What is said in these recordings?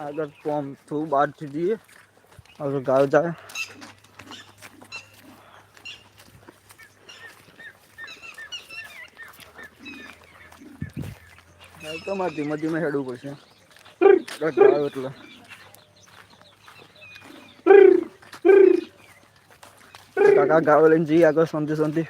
આગળ કોમ થું બારથી જઈએ. હવે ગાય હ તમારે ધીમે ધીમે હેડવું પડશે. એટલે. કાકા ગાવ લઈને જઈએ આગળ, શોંતિ શોંતિ.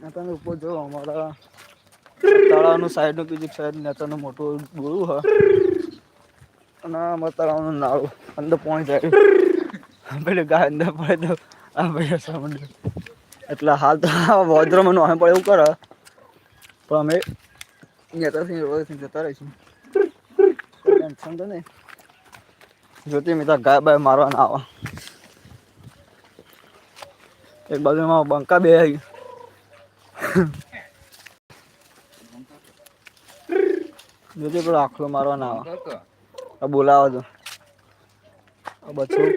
તમે ઉપર જો અમારા તળાવનું સાઈડનું બીજું સાઈડ નેતાનું મોટું ગોળું હ. અને અમારા તળાવનું નાળું અંદર પોણી જાય. પેલી ગાય અંદર પડે તો આ ભાઈ સમજ એટલે હાલ તો વદ્રમાં નો પડે એવું કરે. પણ અમે નેતાથી જતા રહીશું. ટેન્શન તો નહીં. જોતી મિત્ર ગાય બાય મારવા ના આવા. એક બાજુમાં બંકા બે જોજે પેલો આખલો મારવા ના આવે બોલાવો તો. બચ્ચું.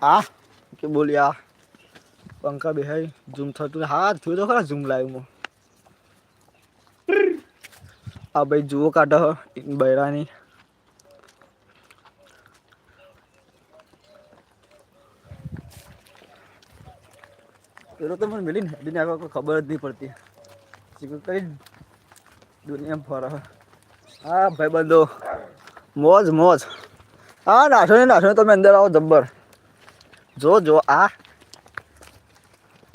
હા? કે બોલી આ પંખા બેહાઈ ઝૂમ થતું હા થયું તો ખરા ઝૂમ લાઈવમાં આ ભાઈ જુઓ કાઢો બૈરાની. પેલો તો મને મિલી ને ખબર જ નહીં પડતી. કઈ દુનિયા ફરવા હા ભાઈ બંધો મોજ મોજ. હા, નાશો ને નાશો તમે અંદર આવો જબ્બર. જો જો, આ.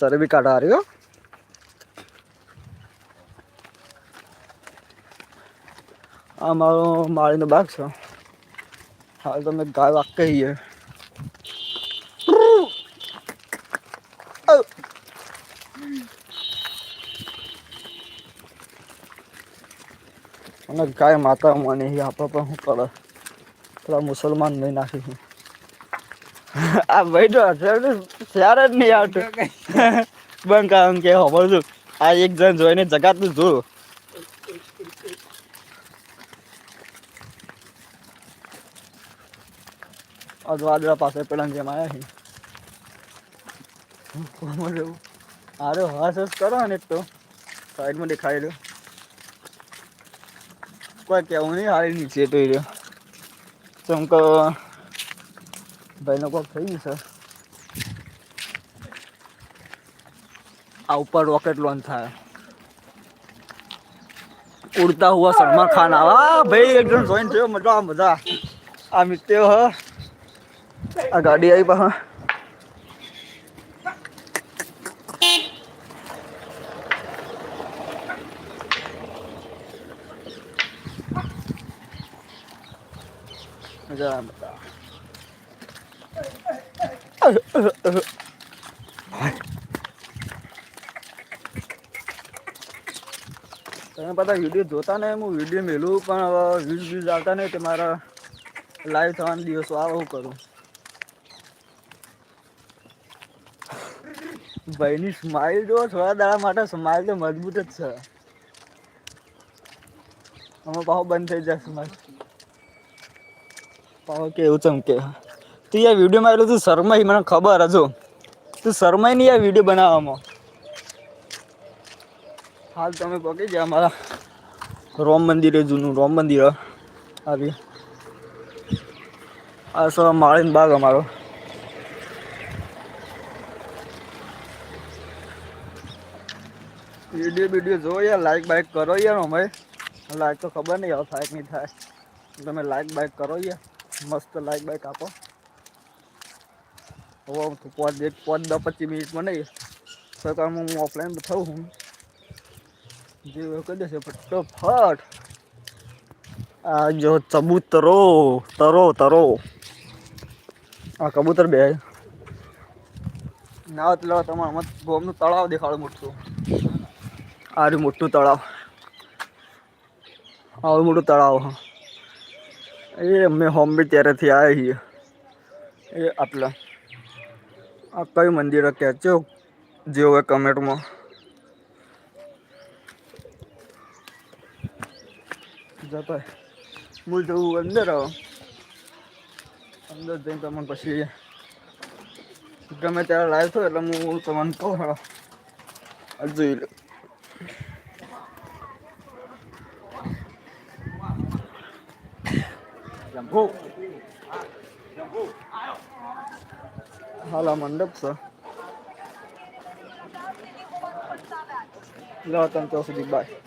ચરબી કાઢવા રહ્યો આ મારો માળીનો બાગ છે. હાલ તમે ગાય વાક કહીએ અને કાંઈ માતા મને આપણે પણ શું કરે પેલા મુસલમાન નહીં નાખી આ ભાઈ તો શેર જ નહીં આવતું. બંધ કારણ કે ખબર છું, આ એક જણ જોઈને જગાતું જોયું. અજવાદરા પાસે પેલા જેમ આવ્યા છે. આરે હસ કરો ને તો. સાઈડમાં રહ્યો. કોઈ કેવું નહીં, હારી નીચે તો રહ્યો ચમક ભાઈનો કોક થઈ ગયું સર આ ઉપર રોકેટ લોન થાય. ઉડતા હુઆ સલમાન ખાન આવા. ભાઈ એકદમ જોઈન થયો, મજા મજા. આ મિત્યો હ. આ ગાડી આવી પા મજા મજા તમે બધા વીડિયો જોતા નહીં હું વીડિયો મેલું, પણ હવે વ્યૂઝ વ્યૂઝ આવતા નહીં, તે મારા લાઈવ થવાના દિવસો આવે, હું કરું. ભાઈની સ્માઇલ જો થોડા દાડા માટે સ્માઇલ તો મજબૂત જ છે. અમે પાછો બંધ થઈ જશે સ્માઇલ પાહો કેવું ચમકે તું યાર વિડીયોમાં આવેલું તું શરમાઈ, મને ખબર હજુ. તું શરમાઈ નહીં યાર વીડિયો બનાવવામાં. હાલ તમે પકડી ગયા અમારા રોમ મંદિરે, જૂનું રોમ મંદિર. આવી. આ સો માળીન બાગ અમારો. વીડિયો વીડિયો જો યાર લાઈક બાઈક કરો યાર અમે લાઈક તો ખબર નહીં, હવે થાય નહીં થાય. તમે લાઈક બાઈક કરો યાર. મસ્ત લાઈક બાઈક આપો. હવે પાંચ એક પાંચ દસ પચીસ મિનિટમાં નહીં સરકારમાં હું ઓફલાઈન થઉં હું જે કહી દેશે, ફટોફટ. આ જો ચબૂતરો, તરો તરો. આ કબૂતર બે ના એટલે તમારે ગોમનું તળાવ દેખાડું મોટું. આ મોટું તળાવ. આવું મોટું તળાવ, હા. એ અમે હોમ બી ત્યારેથી આવ્યા છીએ. એ આપલા. આ કયું મંદિર કહેજો જેવો હોય કમેન્ટમાં. જતા હું જવું અંદર આવો. અંદર જઈને તમને પછી ગમે ત્યારે લાવ્યો એટલે હું તમને કહું જોઈ લઉં જોઈ લો હાલ આ મંડપ છે લો તમે ત્યાં સુધી બાય